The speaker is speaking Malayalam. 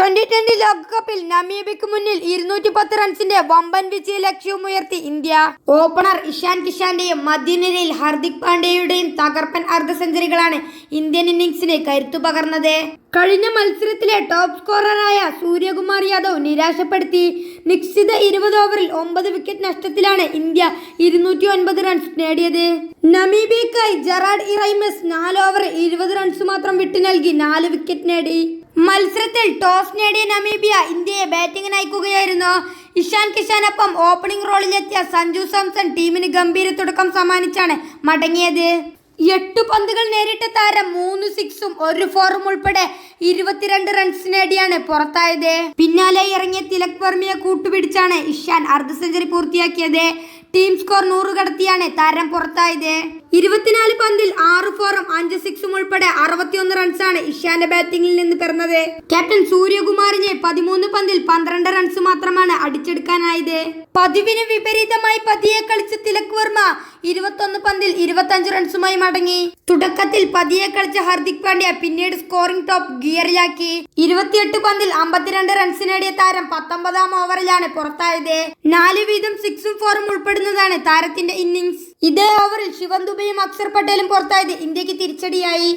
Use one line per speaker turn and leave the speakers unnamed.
ട്വന്റി ട്വന്റി ലോകകപ്പിൽ നമീബിക്ക് മുന്നിൽ ഇരുന്നൂറ്റി പത്ത് റൺസിന്റെ വമ്പൻ വിജയ ലക്ഷ്യമുയർത്തി ഇന്ത്യ. ഓപ്പണർ ഇഷാൻ കിഷാന്റെയും മധ്യനിരയിൽ ഹർദിക് പാണ്ഡ്യയുടെയും തകർപ്പൻ അർദ്ധ സെഞ്ചുറികളാണ് ഇന്ത്യൻ ഇന്നിംഗ്സിന് കരുത്തു പകർന്നത്. കഴിഞ്ഞ മത്സരത്തിലെ ടോപ്പ് സ്കോററായ സൂര്യകുമാർ യാദവ് നിരാശപ്പെടുത്തി. നിശ്ചിത ഇരുപത് ഓവറിൽ ഒമ്പത് വിക്കറ്റ് നഷ്ടത്തിലാണ് ഇന്ത്യ ഇരുന്നൂറ്റി ഒൻപത് റൺസ് നേടിയത്. നമീബിയക്കായി ജറാഡ് ഇറൈമസ് നാല് ഓവർ ഇരുപത് റൺസ് മാത്രം വിട്ടു നൽകി നാല് വിക്കറ്റ് നേടി. മത്സരത്തിൽ ടോസ് നേടിയ നമീബിയ ഇന്ത്യയെ ബാറ്റിംഗിന് അയക്കുകയായിരുന്നു. ഇഷാൻ കിഷാനൊപ്പം ഓപ്പണിംഗ് റോളിലെത്തിയ സഞ്ജു സാംസൺ ടീമിന് ഗംഭീര തുടക്കം സമ്മാനിച്ചാണ് മടങ്ങിയത്. എട്ട് പന്തുകൾ നേരിട്ട താരം മൂന്ന് സിക്സും ഒരു ഫോറും ഉൾപ്പെടെ ഇരുപത്തിരണ്ട് റൺസ് നേടിയാണ് പുറത്തായത്. പിന്നാലെ ഇറങ്ങിയ തിലക് വർമ്മയെ കൂട്ടുപിടിച്ചാണ് ഇഷാൻ അർദ്ധ സെഞ്ചുറി പൂർത്തിയാക്കിയത്. ടീം സ്കോർ നൂറ് കടത്തിയാണ് താരം പുറത്തായത്. ഇരുപത്തിനാല് പന്തിൽ ആറ് ഫോറും അഞ്ച് സിക്സും ഉൾപ്പെടെ അറുപത്തിയൊന്ന് റൺസാണ് ഇഷാന്റെ ബാറ്റിംഗിൽ നിന്ന് പിറന്നത്. ക്യാപ്റ്റൻ സൂര്യകുമാറിനെ പതിമൂന്ന് പന്തിൽ പന്ത്രണ്ട് റൺസ് മാത്രമാണ് അടിച്ചെടുക്കാനായത്. പതിവിന് വിപരീതമായി പതിയെ കളിച്ച തിലക് വർമ്മ ഇരുപത്തൊന്ന് പന്തിൽ ഇരുപത്തഞ്ച് റൺസുമായി മടങ്ങി. തുടക്കത്തിൽ പതിയെ കളിച്ച ഹർദിക് പാണ്ഡ്യ പിന്നീട് സ്കോറിംഗ് ടോപ്പ് ഗിയറിലാക്കി. ഇരുപത്തിയെട്ട് പന്തിൽ അമ്പത്തിരണ്ട് റൺസ് നേടിയ താരം പത്തൊമ്പതാം ഓവറിലാണ് പുറത്തായത്. നാല് വീതം സിക്സും ഫോറും ഉൾപ്പെടുന്നതാണ് താരത്തിന്റെ ഇന്നിംഗ്സ് ഇതേ ഓവറിൽ ശിവൻ ദുബെയും അക്ഷർ പട്ടേലും പുറത്തായത് ഇന്ത്യയ്ക്ക് തിരിച്ചടിയായി.